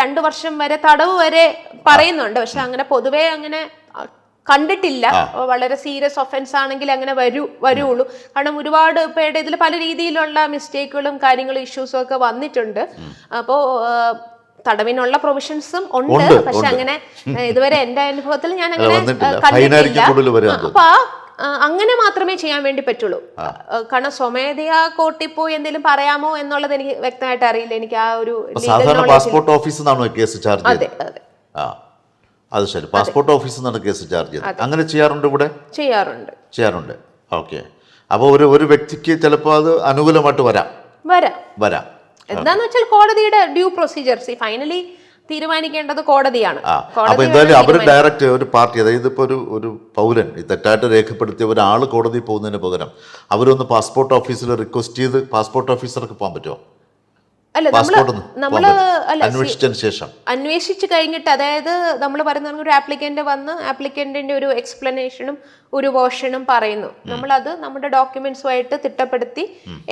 രണ്ട് വർഷം വരെ തടവ് വരെ പറയുന്നുണ്ട്. പക്ഷെ അങ്ങനെ പൊതുവേ അങ്ങനെ കണ്ടിട്ടില്ല. വളരെ സീരിയസ് ഒഫൻസ് ആണെങ്കിൽ അങ്ങനെ വരൂ വരുള്ളൂ. കാരണം ഒരുപാട് പേരുടെ ഇതിൽ പല രീതിയിലുള്ള മിസ്റ്റേക്കുകളും കാര്യങ്ങളും ഇഷ്യൂസും ഒക്കെ വന്നിട്ടുണ്ട്. അപ്പോ ആ, തടവിനുള്ള പ്രൊവിഷൻസും ഉണ്ട്. പക്ഷെ അങ്ങനെ ഇതുവരെ എന്റെ അനുഭവത്തിൽ ഞാൻ അങ്ങനെ കണ്ടിട്ടില്ല. അപ്പൊ അങ്ങനെ മാത്രമേ ചെയ്യാൻ വേണ്ടി പറ്റുള്ളൂ. കാരണം സ്വമേധയാ കോർട്ടിൽ പോയി എന്തെങ്കിലും പറയാമോ എന്നുള്ളത് എനിക്ക് വ്യക്തമായിട്ട് അറിയില്ല. എനിക്ക് ആ ഒരു സാധാരണ പാസ്പോർട്ട് ഓഫീസിൽ നിന്നാണോ കേസ് ചാർജ് അതെ അതെ. ആ. അത് ശരി. പാസ്പോർട്ട് ഓഫീസിൽ നിന്നാണ് കേസ് ചാർജ് ചെയ്തത്. അങ്ങനെ ചെയ്യാറുണ്ട് ഇവിടെ? ചെയ്യാറുണ്ട്. ചെയ്യാറുണ്ട്. ഓക്കെ. അപ്പോൾ ഒരു ഒരു വ്യക്തിക്ക് ചിലപ്പോൾ അത് അനുകൂലമായിട്ട് വരാം. വരാം. വരാം. എന്താന്ന് വെച്ചാൽ കോടതിയുടെ ഡ്യൂ പ്രൊസീജിയർസ് ഫൈനലി തീരുമാനിക്കേണ്ടത് കോടതിയാണ്. അപ്പൊ അപ്പോൾ എന്തായാലും അവർ ഡയറക്റ്റ് ഒരു പാർട്ടി അതായത് ഇപ്പോൾ ഒരു ഒരു പൗരൻ ഈ തെറ്റായിട്ട് രേഖപ്പെടുത്തിയ ഒരാൾ കോടതിയിൽ പോകുന്നതിന് പകരം അവരൊന്ന് പാസ്പോർട്ട് ഓഫീസിൽ റിക്വസ്റ്റ് ചെയ്ത് പാസ്പോർട്ട് ഓഫീസർക്ക് പോകാൻ പറ്റുമോ? അല്ല നമ്മൾ പാസ്പോർട്ട് നമ്മൾ അല്ല അന്വേഷിച്ചതിന് ശേഷം. അന്വേഷിച്ച് കഴിഞ്ഞിട്ട് അതായത് നമ്മൾ പറയുന്ന ഒരു ആപ്ലിക്കന്റ് വന്ന് ആപ്ലിക്കന്റിന്റെ ഒരു എക്സ്പ്ലനേഷനും ഒരു വേർഷനും പറയുന്നു. നമ്മൾ അത് നമ്മുടെ ഡോക്യുമെന്റ്സുമായിട്ട് തിട്ടപ്പെടുത്തി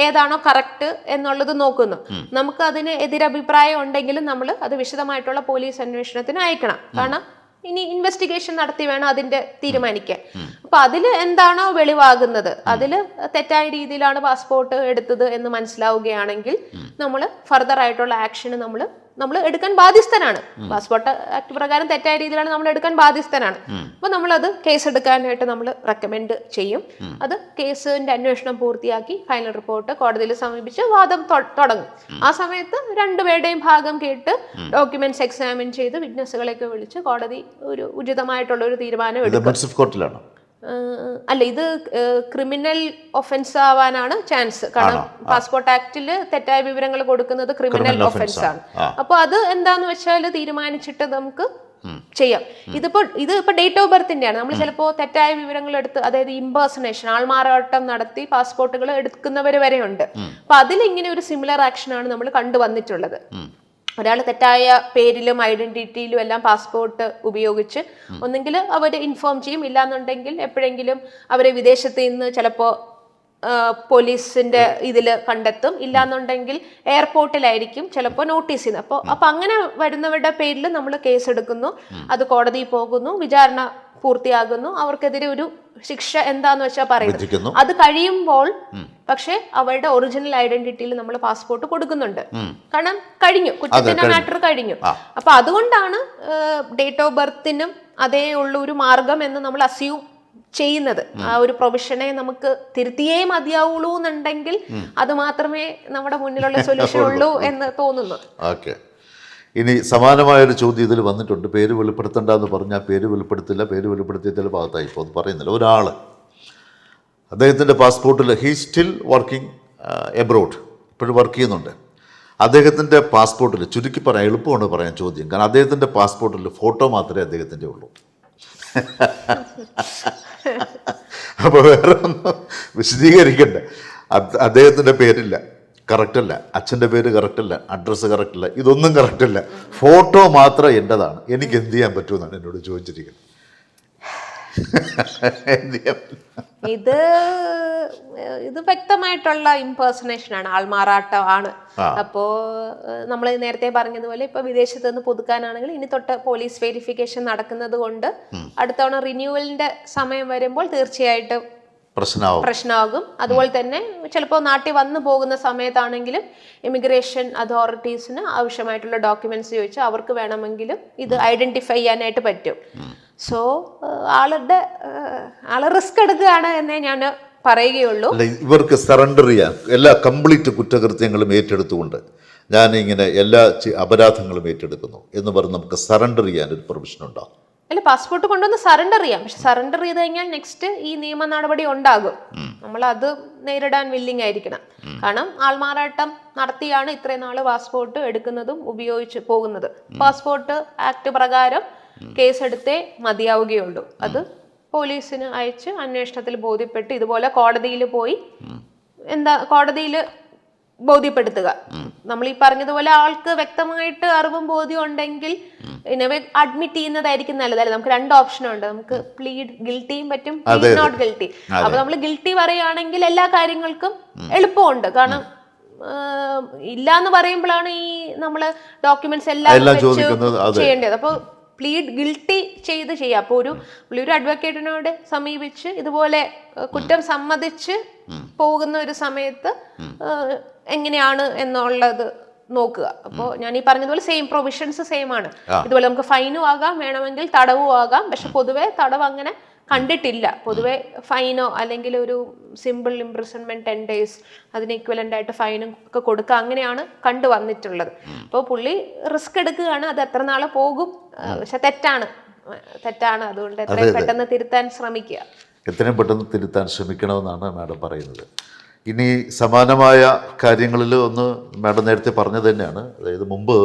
ഏതാണോ കറക്റ്റ് എന്നുള്ളത് നോക്കുന്നു. നമുക്ക് അതിന് എതിരഭിപ്രായം ഉണ്ടെങ്കിലും നമ്മൾ അത് വിശദമായിട്ടുള്ള പോലീസ് അന്വേഷണത്തിന് അയക്കണം. കാരണം ഇനി ഇൻവെസ്റ്റിഗേഷൻ നടത്തി വേണം അതിന്റെ തീരുമാനിക്കാൻ. അപ്പൊ അതിൽ എന്താണോ വെളിവാകുന്നത്? അതിൽ തെറ്റായ രീതിയിലാണ് പാസ്പോർട്ട് എടുത്തത് എന്ന് മനസ്സിലാവുകയാണെങ്കിൽ നമ്മൾ ഫർദർ ആയിട്ടുള്ള ആക്ഷന് നമ്മൾ നമ്മൾ എടുക്കാൻ ബാധ്യസ്ഥനാണ്. പാസ്പോർട്ട് ആക്ട് പ്രകാരം തെറ്റായ രീതിയിലാണ് നമ്മൾ എടുക്കാൻ ബാധ്യസ്ഥനാണ്. അപ്പൊ നമ്മളത് കേസ് എടുക്കാനായിട്ട് നമ്മൾ റെക്കമെൻഡ് ചെയ്യും. അത് കേസിന്റെ അന്വേഷണം പൂർത്തിയാക്കി ഫൈനൽ റിപ്പോർട്ട് കോടതിയിൽ സമീപിച്ച് വാദം തുടങ്ങും. ആ സമയത്ത് രണ്ടുപേരുടെയും ഭാഗം കേട്ട് ഡോക്യുമെന്റ്സ് എക്സാമിൻ ചെയ്ത് വിറ്റ്നസ്സുകളെയൊക്കെ വിളിച്ച് കോടതി ഒരു ഉചിതമായിട്ടുള്ള ഒരു തീരുമാനം എടുക്കും. അല്ല ഇത് ക്രിമിനൽ ഒഫൻസ് ആവാനാണ് ചാൻസ് കാരണം പാസ്പോർട്ട് ആക്ടിൽ തെറ്റായ വിവരങ്ങൾ കൊടുക്കുന്നത് ക്രിമിനൽ ഒഫൻസ് ആണ്. അപ്പോൾ അപ്പൊ അത് എന്താന്ന് വെച്ചാൽ തീരുമാനിച്ചിട്ട് നമുക്ക് ചെയ്യാം. ഇതിപ്പോ ഇത് ഇപ്പൊ ഡേറ്റ് ഓഫ് ബർത്തിന്റെ ആണ് നമ്മൾ ചിലപ്പോ തെറ്റായ വിവരങ്ങൾ എടുത്ത് അതായത് ഇമ്പേഴ്സണേഷൻ ആൾമാറാട്ടം നടത്തി പാസ്പോർട്ടുകൾ എടുക്കുന്നവർ വരെ ഉണ്ട് അപ്പൊ അതിൽ ഇങ്ങനെ ഒരു സിമിലർ ആക്ഷൻ ആണ് നമ്മൾ കണ്ടുവന്നിട്ടുള്ളത്. ഒരാൾ തെറ്റായ പേരിലും ഐഡന്റിറ്റിയിലും എല്ലാം പാസ്പോർട്ട് ഉപയോഗിച്ച് ഒന്നെങ്കിൽ അവർ ഇൻഫോം ചെയ്യും. ഇല്ലാന്നുണ്ടെങ്കിൽ എപ്പോഴെങ്കിലും അവരെ വിദേശത്ത് നിന്ന് ചിലപ്പോൾ പോലീസിന്റെ ഇതിൽ കണ്ടെത്തും. ഇല്ലാന്നുണ്ടെങ്കിൽ എയർപോർട്ടിലായിരിക്കും ചിലപ്പോൾ നോട്ടീസ് ചെയ്യുന്നത്. അപ്പോൾ അപ്പൊ അങ്ങനെ വരുന്നവരുടെ പേരിൽ നമ്മൾ കേസ് എടുക്കുന്നു അത് കോടതിയിൽ പോകുന്നു. വിചാരണ പൂർത്തിയാകുന്നു. അവർക്കെതിരെ ഒരു ശിക്ഷ എന്താന്ന് വെച്ചാൽ പറയുന്നത്. അത് കഴിയുമ്പോൾ പക്ഷെ അവരുടെ ഒറിജിനൽ ഐഡന്റിറ്റിയിൽ നമ്മൾ പാസ്പോർട്ട് കൊടുക്കുന്നുണ്ട്. കാരണം കഴിഞ്ഞു. കുറ്റത്തിന്റെ മാറ്റർ കഴിഞ്ഞു. അപ്പൊ അതുകൊണ്ടാണ് ഡേറ്റ് ഓഫ് ബർത്തിനും അതേ ഉള്ള ഒരു മാർഗം എന്ന് നമ്മൾ അസ്യൂം ചെയ്യുന്നത്. ആ ഒരു പ്രൊവിഷനെ നമുക്ക് തിരുത്തിയേ മതിയാവുള്ളൂ എന്നുണ്ടെങ്കിൽ അത് മാത്രമേ നമ്മുടെ മുന്നിലുള്ള സൊല്യൂഷൻ ഉള്ളൂ. എന്ന് തോന്നുന്നു. ഓക്കെ. ഇനി സമാനമായൊരു ചോദ്യം ഇതിൽ വന്നിട്ടുണ്ട്. പേര് വെളിപ്പെടുത്തണ്ടെന്ന് പറഞ്ഞാൽ പേര് വെളിപ്പെടുത്തില്ല പേര് വെളിപ്പെടുത്തിയ ചില ഭാഗത്തായി ഇപ്പോൾ അത് പറയുന്നില്ല ഒരാൾ അദ്ദേഹത്തിന്റെ പാസ്പോർട്ടിൽ ഹീ സ്റ്റിൽ വർക്കിംഗ് എബ്രോഡ് ഇപ്പോഴും വർക്ക് ചെയ്യുന്നുണ്ട്. അദ്ദേഹത്തിന്റെ പാസ്പോർട്ടിൽ ചുരുക്കി പറയാൻ എളുപ്പമാണ് പറയാൻ ചോദ്യം. കാരണം അദ്ദേഹത്തിന്റെ പാസ്പോർട്ടിൽ ഫോട്ടോ മാത്രമേ അദ്ദേഹത്തിന്റെ ഉള്ളൂ. അപ്പോൾ വേറെ ഒന്നും വിശദീകരിക്കണ്ട അദ്ദേഹത്തിന്റെ പേരില്ല. കറക്റ്റല്ല അച്ഛന്റെ പേര് കറക്റ്റല്ല അഡ്രസ്സ് കറക്റ്റല്ല ഇതൊന്നും കറക്റ്റല്ല ഫോട്ടോ മാത്രം എന്റെതാണ് എനിക്ക് എന്ത് ചെയ്യാൻ പറ്റുമെന്നാണ് എന്നോട് ചോദിച്ചിരിക്കുന്നത്? ഇത് ഇത് വ്യക്തമായിട്ടുള്ള ഇംപേഴ്സണേഷൻ ആണ്. ആൾമാറാട്ടം ആണ്. അപ്പോ നമ്മൾ നേരത്തെ പറഞ്ഞതുപോലെ ഇപ്പൊ വിദേശത്ത് നിന്ന് പുതുക്കാനാണെങ്കിൽ ഇനി തൊട്ട് പോലീസ് വെരിഫിക്കേഷൻ നടക്കുന്നത് കൊണ്ട് അടുത്തവണ റിന്യൂവലിന്റെ സമയം വരുമ്പോൾ തീർച്ചയായിട്ടും പ്രശ്നമാകും പ്രശ്നമാകും. അതുപോലെ തന്നെ ചിലപ്പോൾ നാട്ടിൽ വന്നു പോകുന്ന സമയത്താണെങ്കിലും ഇമിഗ്രേഷൻ അതോറിറ്റീസിന് ആവശ്യമായിട്ടുള്ള ഡോക്യുമെന്റ്സ് ചോദിച്ചാൽ അവർക്ക് വേണമെങ്കിലും ഇത് ഐഡന്റിഫൈ ചെയ്യാനായിട്ട് പറ്റും. സോ ആളുടെ ആൾ റിസ്ക് എടുക്കുകയാണ് എന്നേ ഞാൻ പറയുകയുള്ളൂ. അല്ല ഇവർക്ക് സറണ്ടർ ചെയ്യാൻ എല്ലാ കംപ്ലീറ്റ് കുറ്റകൃത്യങ്ങളും ഏറ്റെടുത്തുകൊണ്ട് ഞാൻ ഇങ്ങനെ എല്ലാ അപരാധങ്ങളും ഏറ്റെടുക്കുന്നു എന്ന് പറഞ്ഞ് നമുക്ക് സറണ്ടർ ചെയ്യാൻ ഒരു പ്രൊവിഷൻ ഉണ്ടാകും അല്ല പാസ്പോർട്ട് കൊണ്ടുവന്ന് സറണ്ടർ ചെയ്യാം. പക്ഷെ സറണ്ടർ ചെയ്ത് കഴിഞ്ഞാൽ നെക്സ്റ്റ് ഈ നിയമ നടപടി ഉണ്ടാകും. നമ്മൾ അത് നേരിടാൻ വില്ലിങ് ആയിരിക്കണം. കാരണം ആൾമാറാട്ടം നടത്തിയാണ് ഇത്രയും നാൾ പാസ്പോർട്ട് എടുക്കുന്നതും ഉപയോഗിച്ച് പോകുന്നത്. പാസ്പോർട്ട് ആക്ട് പ്രകാരം കേസെടുത്തേ മതിയാവുകയുള്ളൂ. അത് പോലീസിന് അയച്ച് അന്വേഷണത്തിൽ ബോധ്യപ്പെട്ട് ഇതുപോലെ കോടതിയിൽ പോയി എന്താ കോടതിയിൽ ബോധ്യപ്പെടുത്തുക. നമ്മൾ ഈ പറഞ്ഞതുപോലെ ആൾക്ക് വ്യക്തമായിട്ട് അറിവും ബോധ്യം ഉണ്ടെങ്കിൽ ഇനവെ അഡ്മിറ്റ് ചെയ്യുന്നതായിരിക്കും നല്ലതല്ലേ നമുക്ക് രണ്ട് ഓപ്ഷൻ ഉണ്ട്. നമുക്ക് പ്ലീഡ് ഗിൽറ്റിയും പറ്റും പ്ലീഡ് നോട്ട് ഗിൽറ്റി അപ്പൊ നമ്മൾ ഗിൽറ്റി പറയുകയാണെങ്കിൽ എല്ലാ കാര്യങ്ങൾക്കും എളുപ്പമുണ്ട്. കാരണം ഇല്ല എന്ന് പറയുമ്പോഴാണ് ഈ നമ്മൾ ഡോക്യുമെന്റ്സ് എല്ലാം. ചെയ്യേണ്ടത്. അപ്പൊ പ്ലീഡ് ഗിൽട്ടി ചെയ്ത് ചെയ്യാം അപ്പോൾ ഒരു പുള്ളി ഒരു അഡ്വക്കേറ്റിനോട് സമീപിച്ച് ഇതുപോലെ കുറ്റം സമ്മതിച്ച് പോകുന്ന ഒരു സമയത്ത് എങ്ങനെയാണ് എന്നുള്ളത് നോക്കുക. അപ്പോൾ ഞാൻ ഈ പറഞ്ഞതുപോലെ സെയിം പ്രൊവിഷൻസ് സെയിം ആണ്. ഇതുപോലെ നമുക്ക് ഫൈനും ആകാം വേണമെങ്കിൽ തടവും ആകാം. പക്ഷെ പൊതുവെ തടവ് അങ്ങനെ കണ്ടിട്ടില്ല. പൊതുവെ ഫൈനോ അല്ലെങ്കിൽ ഒരു സിമ്പിൾ ഇംപ്രിസൺമെന്റ് ടെൻ ഡേയ്സ് അതിന് ഇക്വലന്റ് ആയിട്ട് ഫൈനും ഒക്കെ കൊടുക്കുക അങ്ങനെയാണ് കണ്ടു വന്നിട്ടുള്ളത്. അപ്പോൾ പുള്ളി റിസ്ക് എടുക്കുകയാണ്. അത് എത്ര നാളെ പോകും? പക്ഷെ തെറ്റാണ്. തെറ്റാണ്. അതുകൊണ്ട് എത്രയും പെട്ടെന്ന് തിരുത്താൻ ശ്രമിക്കുക. എത്രയും പെട്ടെന്ന് തിരുത്താൻ ശ്രമിക്കണമെന്നാണ് മാഡം പറയുന്നത്. ഇനി സമാനമായ കാര്യങ്ങളിൽ ഒന്ന് മാഡം നേരത്തെ പറഞ്ഞത് തന്നെയാണ്. അതായത് മുമ്പ്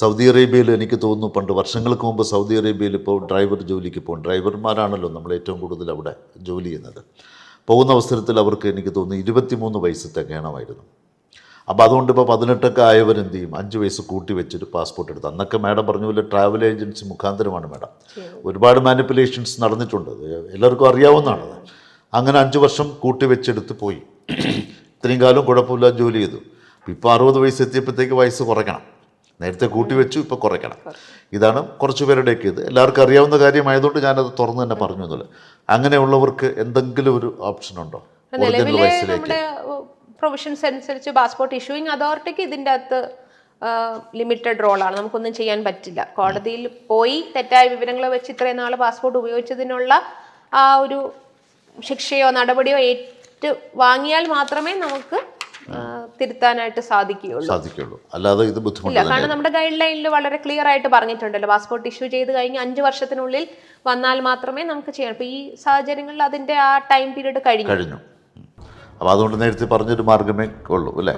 സൗദി അറേബ്യയിൽ എനിക്ക് തോന്നുന്നു പണ്ട് വർഷങ്ങൾക്ക് മുമ്പ് സൗദി അറേബ്യയിൽ ഇപ്പോൾ ഡ്രൈവർ ജോലിക്ക് പോകും. ഡ്രൈവർമാരാണല്ലോ നമ്മൾ ഏറ്റവും കൂടുതൽ അവിടെ ജോലി ചെയ്യുന്നത്. പോകുന്ന അവസരത്തിൽ അവർക്ക് എനിക്ക് തോന്നുന്നു ഇരുപത്തിമൂന്ന് വയസ്സത്തെ തികയണമായിരുന്നു. അപ്പോൾ അതുകൊണ്ട് ഇപ്പോൾ പതിനെട്ടൊക്കെ ആയവർ എന്ത് ചെയ്യും? അഞ്ച് വയസ്സ് കൂട്ടി വെച്ചിട്ട് പാസ്പോർട്ട് എടുത്ത്. അന്നൊക്കെ മാഡം പറഞ്ഞ പോലെ ട്രാവൽ ഏജൻസി മുഖാന്തരമാണ് മാഡം. ഒരുപാട് മാനിപ്പുലേഷൻസ് നടന്നിട്ടുണ്ട്. എല്ലാവർക്കും അറിയാവുന്നതാണ് അങ്ങനെ അഞ്ച് വർഷം കൂട്ടി വെച്ചെടുത്ത് പോയി. ഇത്രയും കാലം കുഴപ്പമില്ലാതെ ജോലി ചെയ്തു. ഇപ്പോൾ അറുപത് വയസ്സ് എത്തിയപ്പോഴത്തേക്ക് വയസ്സ് കുറയ്ക്കണം. നേരത്തെ കൂട്ടി വെച്ചു ഇപ്പോൾ കുറയ്ക്കണം. ഇതാണ് കുറച്ച് പേരുടെയൊക്കെ ഇത്. എല്ലാവർക്കും അറിയാവുന്ന കാര്യമായതുകൊണ്ട് ഞാനത് തുറന്ന് തന്നെ പറഞ്ഞു എന്നുള്ളത് അങ്ങനെയുള്ളവർക്ക് എന്തെങ്കിലും ഒരു ഓപ്ഷൻ ഉണ്ടോ? ഒറിജിനൽ വയസ്സിലേക്ക്. നമ്മുടെ പ്രൊവിഷൻസ് അനുസരിച്ച് പാസ്പോർട്ട് ഇഷ്യൂയിങ് അതോറിറ്റിക്ക് ഇതിന്റെ അകത്ത് ലിമിറ്റഡ് റോളാണ് നമുക്കൊന്നും ചെയ്യാൻ പറ്റില്ല. കോടതിയിൽ പോയി തെറ്റായ വിവരങ്ങൾ വെച്ച് ഇത്രയും നാൾ പാസ്പോർട്ട് ഉപയോഗിച്ചതിനുള്ള ആ ഒരു ശിക്ഷയോ നടപടിയോ ഏറ്റു വാങ്ങിയാൽ മാത്രമേ നമുക്ക് തിരുത്താനായിട്ട് സാധിക്കുകയുള്ളൂ. സാധിക്കുള്ളൂ അല്ലാതെ ഇത് ബുദ്ധിമുട്ടില്ല കാരണം നമ്മുടെ ഗൈഡ് ലൈനിൽ വളരെ ക്ലിയർ ആയിട്ട് പറഞ്ഞിട്ടുണ്ടല്ലോ. പാസ്പോർട്ട് ഇഷ്യൂ ചെയ്ത് കഴിഞ്ഞ് അഞ്ച് വർഷത്തിനുള്ളിൽ വന്നാൽ മാത്രമേ നമുക്ക് ചെയ്യാൻ ഈ സാഹചര്യങ്ങളിൽ അതിന്റെ ആ ടൈം പീരീഡ് കഴിഞ്ഞു. കഴിഞ്ഞു. അപ്പോൾ അതുകൊണ്ട് നേരത്തെ പറഞ്ഞൊരു മാർഗമേ ഉള്ളൂ അല്ലേ?